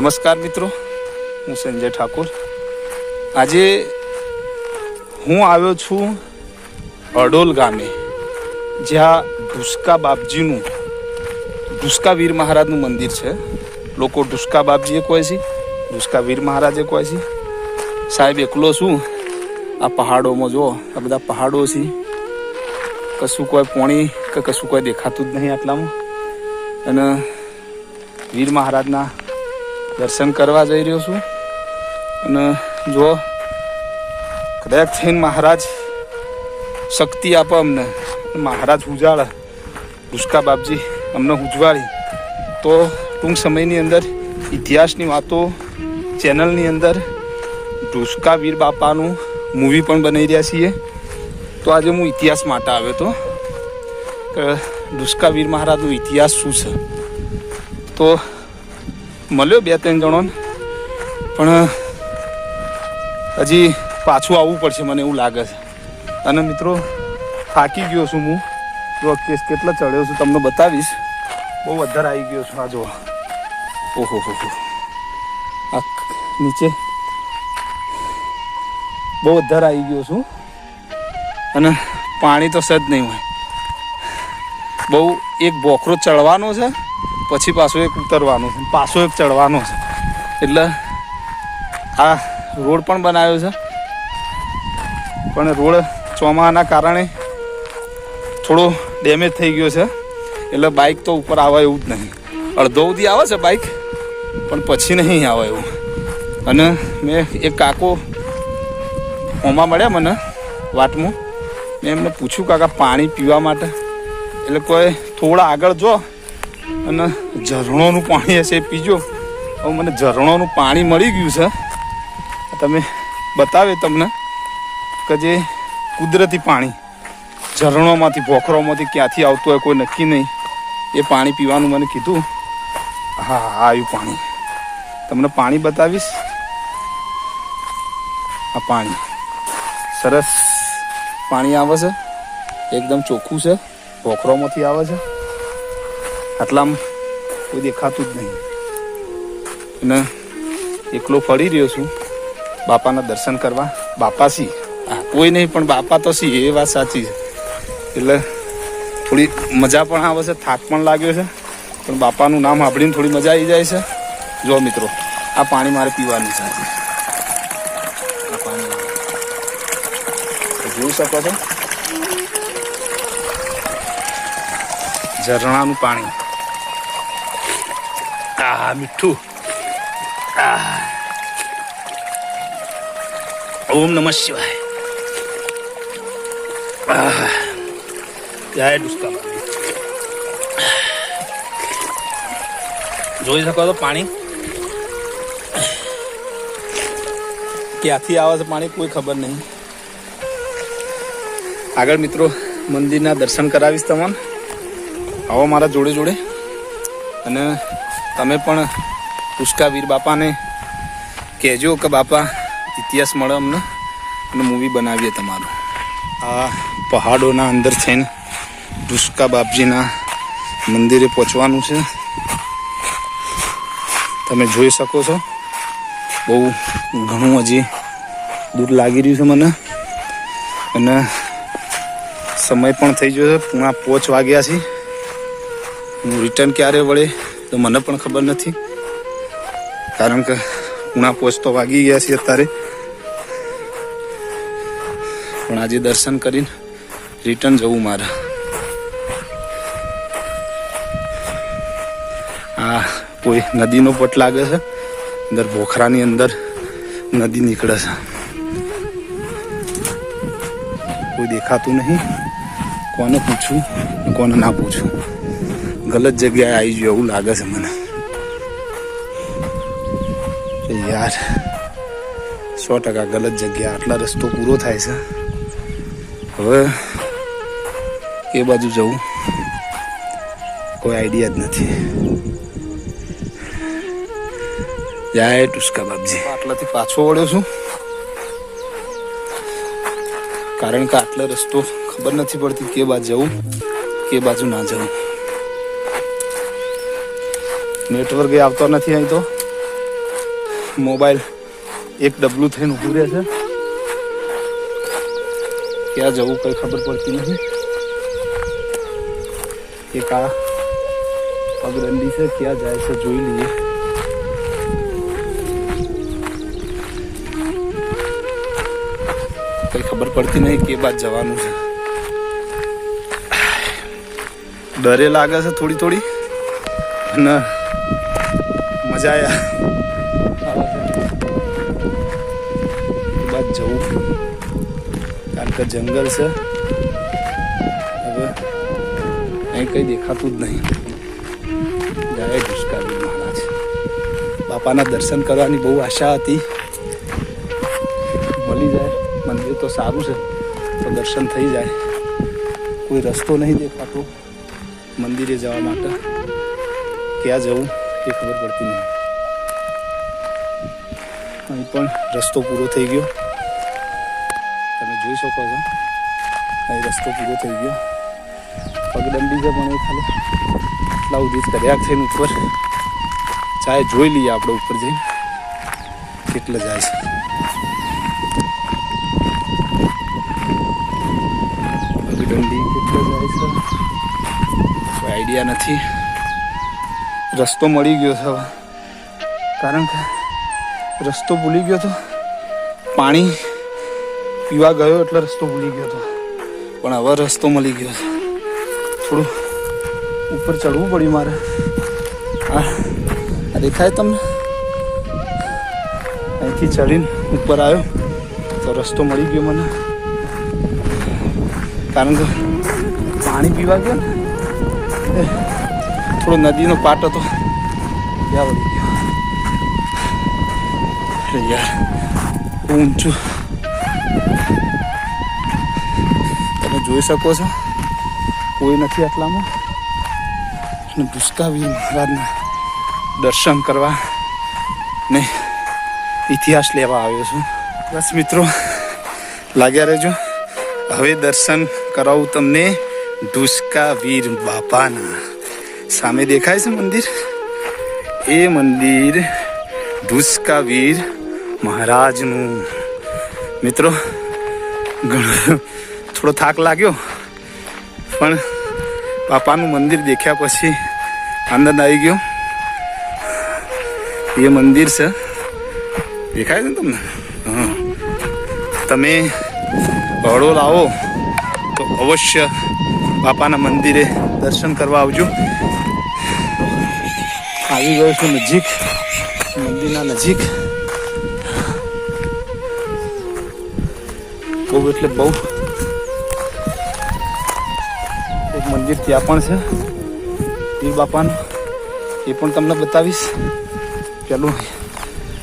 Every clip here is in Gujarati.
નમસ્કાર મિત્રો, હું સંજય ઠાકોર. આજે હું આવ્યો છું અડોલ ગામે, જ્યાં ઢુસકા બાપજીનું ઢુસકા વીર મહારાજનું મંદિર છે. લોકો ઢુસકા બાપજીએ કહે છે ઢુસકા વીર મહારાજે કહે છે. સાહેબ, એકલો છું. આ પહાડોમાં જો આ બધા પહાડો છે. કશું કોઈ પોણી કે કશું કોઈ દેખાતું જ નહીં આટલામાં. અને વીર મહારાજના દર્શન કરવા જઈ રહ્યો છું. અને જો કદાચ થઈને મહારાજ શક્તિ આપો અમને. મહારાજ ઉજાળે ભૂસકા બાપજી અમને ઉજવાળી તો ટૂંક સમયની અંદર ઇતિહાસની વાતો ચેનલની અંદર ઢુસકા વીર બાપાનું મૂવી પણ બનાવી રહ્યા છીએ. તો આજે હું ઇતિહાસ માટે આવ્યો હતો ઢુસકા વીર મહારાજનો ઇતિહાસ શું છે? તો મળ્યો બે ત્રણ જણોને. પણ હજી પાછું આવવું પડશે મને એવું લાગે છે. અને મિત્રો, થાકી ગયો છું હું. જો, કેસ કેટલા ચડ્યો છું, તમને બતાવીશ. બહુ વધારે આવી ગયો છું, આ જો ઓહો હો. આ નીચે. બહુ વધારે આવી ગયો છું. અને પાણી તો સજ નહીં હોય. બહુ એક બોખરો ચડવાનો છે. પછી પાછું એક ઉતરવાનું છે. પાછો એક ચડવાનો છે. એટલે આ રોડ પણ બનાવ્યો છે. પણ રોડ ચોમાના કારણે થોડો ડેમેજ થઈ ગયો છે. એટલે બાઇક તો ઉપર આવે એવું જ નહીં. અડધો સુધી આવે છે બાઇક પણ પછી નહીં આવે એવું. અને મેં એક કાકો ઓમાં મળ્યા મને વાટમાં મેં એમને પૂછ્યું, કાકા, પાણી પીવા માટે? એટલે કોઈ, થોડા આગળ જો. અને ઝરણોનું પાણી હશે એ પીજો. હવે મને ઝરણોનું પાણી મળી ગયું છે. તમે બતાવે તમને કે જે કુદરતી પાણી, ઝરણોમાંથી, ભોખરોમાંથી ક્યાંથી આવતું હોય, કોઈ નક્કી નહીં. એ પાણી પીવાનું મને કીધું. હા હા આવ્યું પાણી. તમને પાણી બતાવીશ? આ પાણી. સરસ પાણી આવે છે. એકદમ ચોખ્ખું છે. ભોખરોમાંથી આવે છે. આટલામાં કોઈ દેખાતું જ નહીં. અને એકલો ફરી રહ્યો છું. બાપાના દર્શન કરવા. બાપા સી. કોઈ નહીં, પણ બાપા તો સી, એ વાત સાચી છે. એટલે થોડી મજા પણ આવે છે, થાક પણ લાગ્યો છે. પણ બાપાનું નામ સાંભળીને થોડી મજા આવી જાય છે. જો મિત્રો, આ પાણી મારે પીવાનું છે. જોઈ શકો છો. ઝરણાનું પાણી. આ મીઠું. ઓમ નમઃ શિવાય. જય દુષ્કા જોઈ શકો તો પાણી? ક્યાંથી આવે છે પાણી કોઈ ખબર નહીં. આગળ મિત્રો, મંદિરના દર્શન કરાવીશ તમને. આવો મારા જોડે જોડે. અને તમે પણ પુષ્કાવીર બાપાને કહેજો કે બાપા, ઇતિહાસ મળે અમને અને મૂવી બનાવીએ તમારું. આ પહાડોના અંદર થઈને પુષ્કા બાપજીના મંદિરે પહોંચવાનું છે. તમે જોઈ શકો છો, બહુ ઘણું હજી દૂર લાગી રહ્યું છે મને. અને સમય પણ થઈ ગયો છે, પૂણા પોચ વાગ્યા છે. હું રિટર્ન ક્યારે વળે? તો મને પણ ખબર નથી. કારણ કે ઉણા પોચ તો વાગી ગયા છે અત્યારે. પણ આજે દર્શન કરીને રિટર્ન જવું મારે. આ કોઈ નદીનો પટ લાગે છે. અંદર ભોખરાની અંદર નદી નીકળે છે. કોઈ દેખાતું નહીં. કોને પૂછું કોને ના પૂછવું ગલત જગ્યાએ આવી ગયો એવું લાગે છે મને યાર સો ટકા ગલત જગ્યા આટલા રસ્તો પૂરો થાય છે હવે એ બાજુ જવું કોઈ આઈડિયા જ નથી જય ટુસ્કા બાપજી આટલાથી પાછો વળ્યો છું કારણ કે આટલો રસ્તો ખબર નથી પડતી કે બાજુ જવું કે બાજુ ના જવું નેટવર્ક આવતો નથી અહીં તો. મોબાઈલ એક ડબલું થઈને ઊભું રહે છે. ક્યાં જવું કઈ ખબર પડતી નથી. એક આ પગદંડી છે, ક્યાં જાય છે જોઈ લઈએ. કઈ ખબર પડતી નહીં કે બાદ જવાનું છે. ડરે લાગે છે થોડી થોડી. અને મજા આયા એ બાદ જવું કારણ કે જંગલ છે હવે અહીં કંઈ દેખાતું જ નહીં જય ઘુસકાવી મહારાજ બાપાના દર્શન કરવાની બહુ આશા હતી મળી જાય મંદિર તો સારું છે તો દર્શન થઈ જાય કોઈ રસ્તો નહીં દેખાતો મંદિરે જવા માટે ક્યાં જવું એ ખબર પડતી નહીં. અહીં પણ રસ્તો પૂરો થઈ ગયો. તમે જોઈ શકો છો. અહીં રસ્તો પૂરો થઈ ગયો. પગદંડી છે પણ એ ખાલી એટલા જ કર્યા થઈને ઉપર. ચાહે જોઈ લઈએ આપણે ઉપર જઈને કેટલે જાય છે. પગદંડી કેટલે જાય છે? કોઈ આઈડિયા નથી. રસ્તો મળી ગયો છે હવે. કારણ કે રસ્તો ભૂલી ગયો તો પાણી પીવા ગયો એટલે રસ્તો ભૂલી ગયો હતો પણ હવે રસ્તો મળી ગયો છે. થોડું ઉપર ચડવું પડ્યું મારે. આ દેખાય તમને? અહીંથી ચડીને ઉપર આવ્યો તો રસ્તો મળી ગયો મને. કારણ કે પાણી પીવા ગયો ને થોડો નદીનો પાટ હતો. ત્યાં વળી ગયો. અરે યાર ઊંચું. તમે જોઈ શકો છો, કોઈ નથી આટલામાં. અને ભૂસકાવી મહારાજના દર્શન કરવા ને ઇતિહાસ લેવા આવ્યો છું. બસ મિત્રો, લાગ્યા રહેજો. હવે દર્શન કરાવું તમને ઢુસકા વીર બાપાના. સામે દેખાય છે મંદિર? એ મંદિર વીર મહારાજનું. મિત્રો, ઘણો થોડો થાક લાગ્યો, પણ બાપાનું મંદિર દેખ્યા પછી આનંદ આવી ગયો. એ મંદિર છે. દેખાય છે ને તમને? તમે હળોલ લાવો, તો અવશ્ય બાપાના મંદિરે દર્શન કરવા આવજો. આવી ગયો છું નજીક, મંદિરના નજીક. બહુ એટલે બહુ એક મંદિર ત્યાં પણ છે. પીર બાપાનું, એ પણ તમને બતાવીશ. પેલું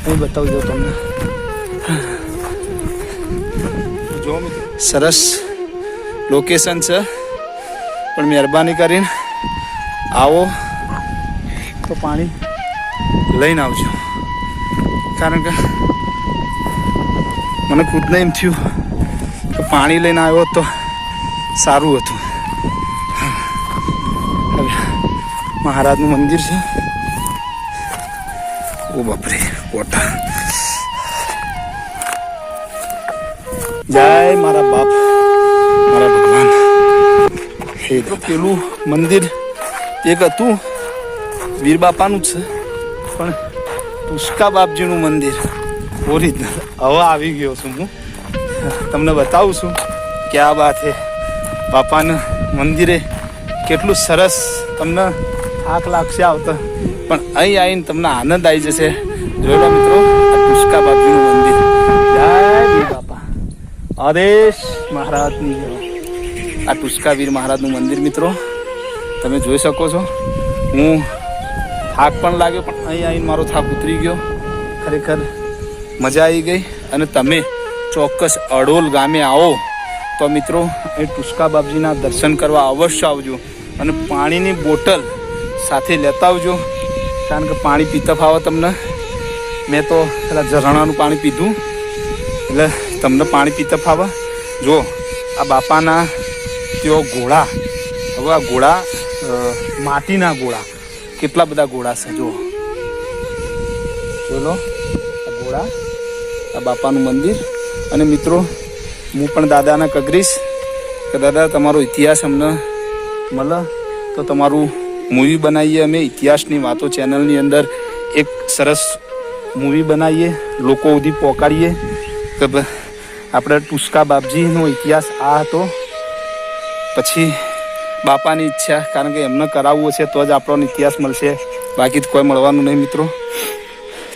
હું બતાવી દઉં તમને. જો સરસ લોકેશન છે. પણ મહેરબાની કરીને આવો. તો પાણી લઈને આવજો. કારણ કે મને ખુદને એમ થયું કે પાણી લઈને આવ્યો તો સારું હતું. મહારાજનું મંદિર છે. ઓ બાપરે, કોટા. જય મારા બાપ, મારા ભગવાન. પેલું મંદિર એક હતું વીર બાપાનું જ છે. પણ તુષ્કા બાપજીનું મંદિર ઓરિજિનલ હવે આવી ગયો છું હું. તમને બતાવું છું કે આ વાત છે. બાપાના મંદિરે કેટલું સરસ તમને થાક લાગશે આવતા. પણ અહીં આવીને તમને આનંદ આવી જશે. જોઈ લો મિત્રો, આ તુષ્કા બાપજીનું મંદિર. જય બાપા આદેશ મહારાજની આ ટુસ્કા વીર મહારાજનું મંદિર મિત્રો, તમે જોઈ શકો છો. હું થાક પણ લાગ્યો, પણ અહીં આવીને મારો થાક ઉતરી ગયો. ખરેખર મજા આવી ગઈ. અને તમે ચોક્કસ અડોલ ગામે આવો. તો મિત્રો, એ ટુસ્કા બાપજીના દર્શન કરવા અવશ્ય આવજો. અને પાણીની બોટલ સાથે લેતા આવજો. કારણ કે પાણી પીતા ફાવે તમને. મેં તો પેલા ઝરણાનું પાણી પીધું. એટલે તમને પાણી પીતા ફાવે. જો, આ બાપાના તેઓ ઘોડા હવે આ ઘોડા માટીના ઘોડા કેટલા બધા ઘોડા છે, જુઓ. બોલો. આ ઘોડા, આ બાપાનું મંદિર. અને મિત્રો, હું પણ દાદાને કગરીશ. કે દાદા, તમારો ઇતિહાસ અમને મળે તો તમારું મૂવી બનાવીએ અમે. ઇતિહાસની વાતો ચેનલની અંદર એક સરસ મૂવી બનાવીએ. લોકો સુધી પહોંચાડીએ કે આપણે ટુસ્કા બાપજીનો ઇતિહાસ આ હતો. પછી બાપાની ઈચ્છા, કારણ કે એમને કરાવવું છે તો જ આપણો ઇતિહાસ મળશે. બાકી તો કોઈ મળવાનું નહીં મિત્રો.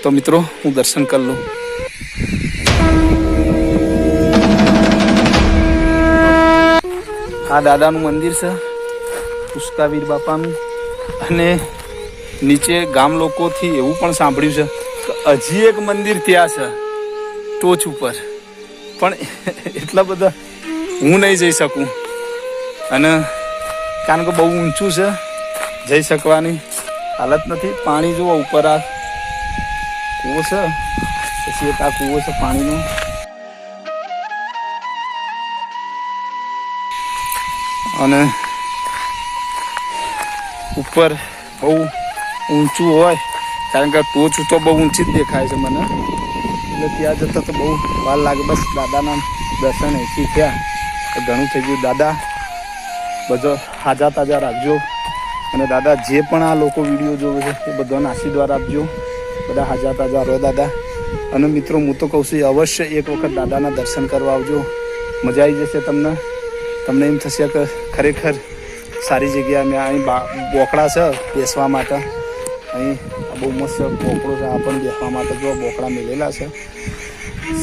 તો મિત્રો, હું દર્શન કરી લઉં. આ દાદાનું મંદિર છે, પુષ્કાવીર બાપાનું. અને નીચે ગામ લોકોથી એવું પણ સાંભળ્યું છે કે હજી એક મંદિર ત્યાં છે, ટોચ ઉપર. પણ એટલા બધા હું નહીં જઈ શકું. અને કારણ કે બહુ ઊંચું છે. જઈ શકવાની હાલત નથી. પાણી જુઓ ઉપર આ કૂવો છે. પછી એક આ કૂવો છે પાણીનો. અને ઉપર બહુ ઊંચું હોય. કારણ કે ટોચ તો બહુ ઊંચી જ દેખાય છે મને. એટલે ત્યાં જતાં તો બહુ વાર લાગે. બસ દાદાના દર્શન એથી થયા. તો ઘણું થઈ ગયું. દાદા બધો હાજા તાજા રાખજો. અને દાદા, જે પણ આ લોકો વીડિયો જોવે છે, એ બધાને આશીર્વાદ આપજો. બધા હાજા તાજા રહો, દાદા. અને મિત્રો, હું તો કહું છું અવશ્ય એક વખત દાદાના દર્શન કરવા આવજો. મજા આવી જશે તમને. તમને એમ થશે કે ખરેખર સારી જગ્યા મેં અહીં બોકડા છે, બેસવા માટે. અહીં આ બહુ મસ્ત બોકડો છે, આ પણ બેસવા માટે જો બોકડા મેલેલા છે.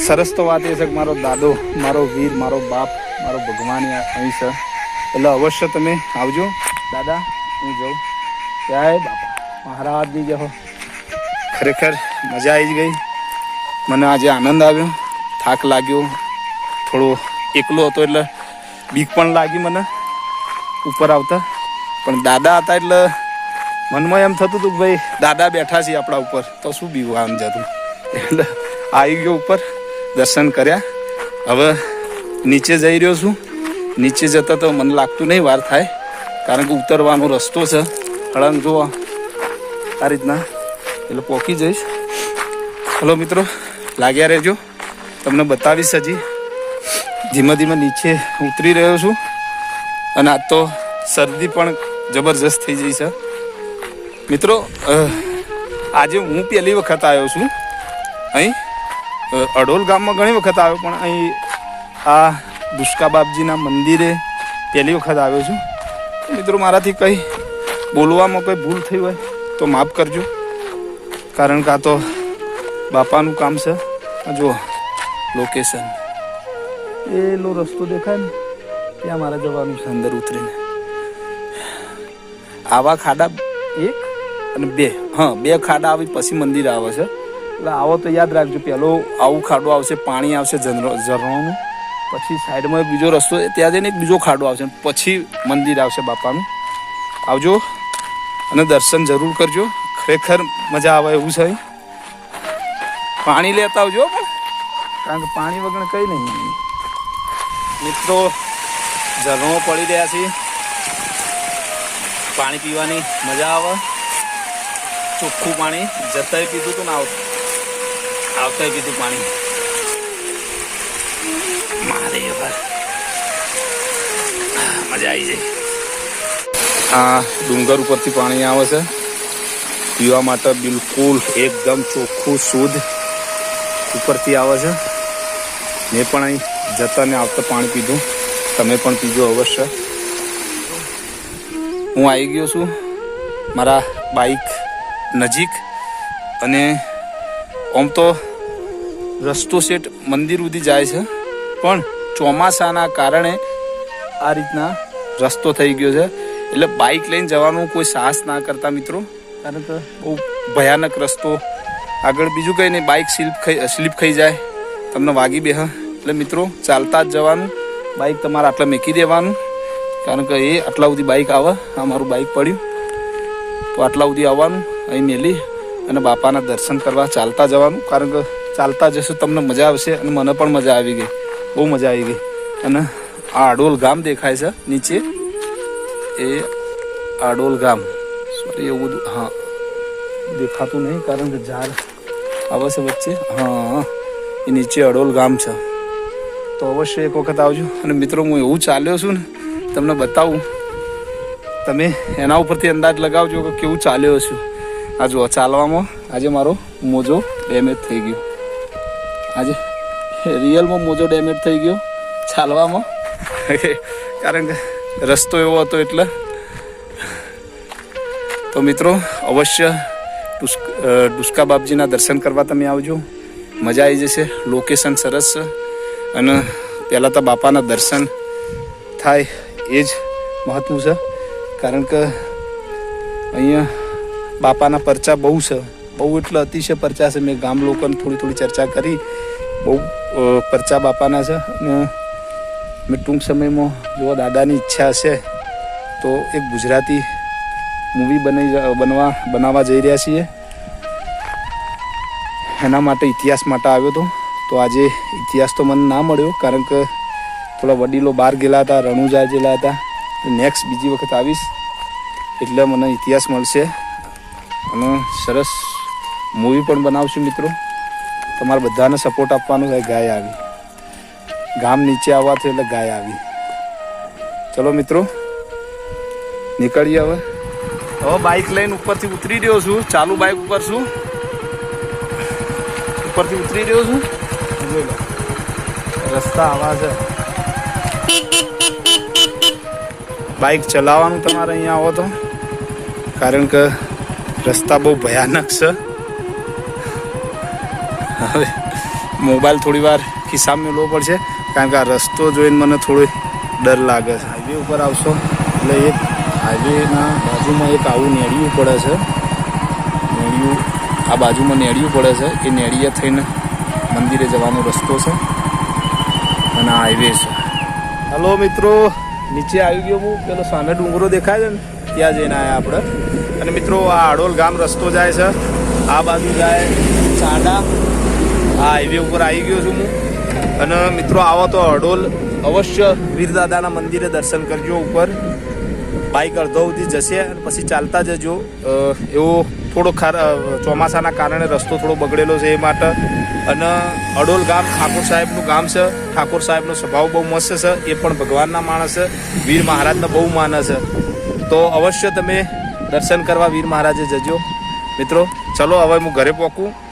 સરસ તો વાત એ છે કે મારો દાદો, મારો વીર, મારો બાપ, મારો ભગવાન અહીં છે. એટલે અવશ્ય તમે આવજો. દાદા, હું જાઉં. જય બાપા. મહારાજની જય ખરેખર મજા આવી ગઈ. મને આજે આનંદ આવ્યો. થાક લાગ્યો. થોડો એકલો હતો એટલે બીક પણ લાગી મને ઉપર આવતા. પણ દાદા હતા એટલે મનમાં એમ થતું હતું કે ભાઈ, દાદા બેઠા છે આપણા ઉપર. તો શું બીવું આમ જતું. એટલે આવી ગયો ઉપર. દર્શન કર્યા. હવે નીચે જઈ રહ્યો છું. નીચે જતા તો મને લાગતું નહીં વાર થાય, કારણ કે ઉતરવાનો રસ્તો છે. હળંગ જુઓ આ રીતના. એટલે પહોંચી જઈશ. હલો મિત્રો, લાગ્યા રહેજો. તમને બતાવીશ હજી. ધીમે ધીમે નીચે ઉતરી રહ્યો છું. અને આ તો શરદી પણ જબરજસ્ત થઈ જઈ છે. મિત્રો આજે હું પહેલી વખત આવ્યો છું. અહીં અડોલ ગામમાં ઘણી વખત આવ્યો, પણ અહીં આ દુષ્કા બાપજીના મંદિરે પહેલી વખત આવ્યો છું. મિત્રો, મારાથી કંઈ બોલવામાં કંઈ ભૂલ થઈ હોય તો માફ કરજો. કારણ કે આ તો બાપાનું કામ છે. જો લોકેશન એલો રસ્તો દેખાય ને, ત્યાં મારે જવાનું છે અંદર ઉતરીને. આવા ખાડા એક અને બે. હા, બે ખાડા આવી પછી મંદિર આવે છે. એટલે આવો તો યાદ રાખજો, પહેલો આવું ખાડો આવશે, પાણી આવશે ઝરણો ઝરણોનું પછી સાઈડમાં બીજો રસ્તો ત્યાં જઈને એક બીજો ખાડો આવશે. પછી મંદિર આવશે બાપાનું. આવજો અને દર્શન જરૂર કરજો. ખરેખર મજા આવે એવું છે. પાણી લેતા આવજો કારણ કે પાણી વગર કંઈ નહીં. મિત્રો, ઝરણો પડી રહ્યા છે. પાણી પીવાની મજા આવે. ચોખ્ખું પાણી. જતાય પીધું હતું ને આવ આવતાય પીધું પાણી. મજા આવી જાય. આ ડુંગર ઉપરથી પાણી આવે છે. પીવા માટે બિલકુલ એકદમ ચોખ્ખું શુદ્ધ ઉપરથી આવે છે. મેં પણ અહીં જતા ને આવતા પાણી પીધું. તમે પણ પીજો અવશ્ય. હું આવી ગયો છું મારા બાઈક નજીક અને આમ તો રસ્તો સેટ મંદિર સુધી જાય છે. પણ ચોમાસાના કારણે આ રીતના રસ્તો થઈ ગયો છે. એટલે બાઇક લઈને જવાનું કોઈ સાહસ ના કરતા મિત્રો. કારણ કે બહુ ભયાનક રસ્તો. આગળ બીજું કંઈ નહીં બાઇક સ્લીપ ખાઈ સ્લીપ ખાઈ જાય. તમને વાગી બે એટલે મિત્રો, ચાલતા જ જવાનું. બાઇક તમારે આટલા મેકી દેવાનું. કારણ કે એ આટલા સુધી બાઇક આવે. આ મારું બાઇક પડ્યું. તો આટલા સુધી આવવાનું. અહીં મેલી અને બાપાના દર્શન કરવા ચાલતા જવાનું. કારણ કે ચાલતા જશો તમને મજા આવશે અને મને પણ મજા આવી ગઈ. બહુ મજા આવી ગઈ. અને આ આડોલ ગામ દેખાય છે નીચે. એ આડોલ ગામ. સોરી એવું બધું, હા. દેખાતું નહીં, કારણ કે ઝાડ છે વચ્ચે. હા, એ નીચે અડોલ ગામ છે. તો અવશ્ય એક વખત આવજો. અને મિત્રો, હું એવું ચાલ્યો છું ને, તમને બતાવું. તમે એના ઉપરથી અંદાજ લગાવજો કે કેવું ચાલ્યો છું આ જુઓ, ચાલવામાં આજે મારો મોજો ડેમેજ થઈ ગયો. આજે રિયલમાં મોજો ડેમેજ થઈ ગયો. ચાલવામાં કારણ કે રસ્તો એવો હતો એટલે. તો મિત્રો, અવશ્ય ડુસ્ક- બાપજીના દર્શન કરવા તમે આવજો. મજા આવી જશે. લોકેશન સરસ છે. અને પહેલાં તો બાપાના દર્શન થાય એ જ મહત્વ છે. કારણ કે અહીંયા બાપાના પરચા બહુ છે. બહુ એટલે અતિશય પરચા છે. મેં ગામ લોકોને થોડી થોડી ચર્ચા કરી. બહુ પરચા બાપાના છે અને મેં ટૂંક સમયમાં જો દાદાની ઈચ્છા હશે તો એક ગુજરાતી મૂવી બની બનવા, બનાવવા જઈ રહ્યા છીએ. એના માટે ઇતિહાસ માટે આવ્યો હતો. તો આજે ઇતિહાસ તો મને ના મળ્યો, કારણ કે થોડા વડીલો બહાર ગયેલા હતા, રણુજા ગયેલા હતા. નેક્સ્ટ બીજી વખત આવીશ, એટલે મને ઇતિહાસ મળશે. અને સરસ મૂવી પણ બનાવશું મિત્રો. તમારે બધાને સપોર્ટ આપવાનો છે ગાય આવી. ગામ નીચે આવવાથી એટલે ગાય આવી. ચલો મિત્રો, નીકળીએ હવે. હવે બાઇક લઈને ઉપરથી ઉતરી રહ્યો છું. ચાલુ બાઇક ઉપર છું. ઉપરથી ઉતરી રહ્યો છું. રસ્તા આવા છે. બાઇક ચલાવવાનું તમારે અહીંયા આવો તો. કારણ કે રસ્તા બહુ ભયાનક છે. હવે મોબાઈલ થોડી વાર ખિસ્સામાં લેવો પડશે, કારણ કે આ રસ્તો જોઈને મને થોડો ડર લાગે છે. હાઈવે ઉપર આવશો એટલે એક હાઈવેના બાજુમાં એક આવું નેડિયું પડે છે. નેડિયું આ બાજુમાં નેડિયું પડે છે. એ નેડિયા થઈને મંદિરે જવાનો રસ્તો છે અને આ હાઈવે છે. હલો મિત્રો, નીચે આવી ગયો હું. પેલો સામે ડુંગરો દેખાય છે ને? ત્યાં જઈને આવ્યા આપણે. અને મિત્રો, આ આડોલ ગામ રસ્તો જાય છે. આ બાજુ જાય સાડા આ હાઈવે ઉપર આવી ગયો છું હું. અને મિત્રો, આવો તો અડોલ અવશ્ય વીરદાદાના મંદિરે દર્શન કરજો ઉપર. બાઇક અડધો સુધી જશે અને પછી ચાલતા જજો. એવો થોડો ચોમાસાના કારણે રસ્તો થોડો બગડેલો છે એ માટે. અને અડોલ ગામ ઠાકોર સાહેબનું ગામ છે. ઠાકોર સાહેબનો સ્વભાવ બહુ મસ્ત છે. એ પણ ભગવાનના માણસ છે. વીર મહારાજને બહુ માને છે. તો અવશ્ય તમે દર્શન કરવા વીર મહારાજે જજો. મિત્રો, ચલો, હવે હું ઘરે પહોંચું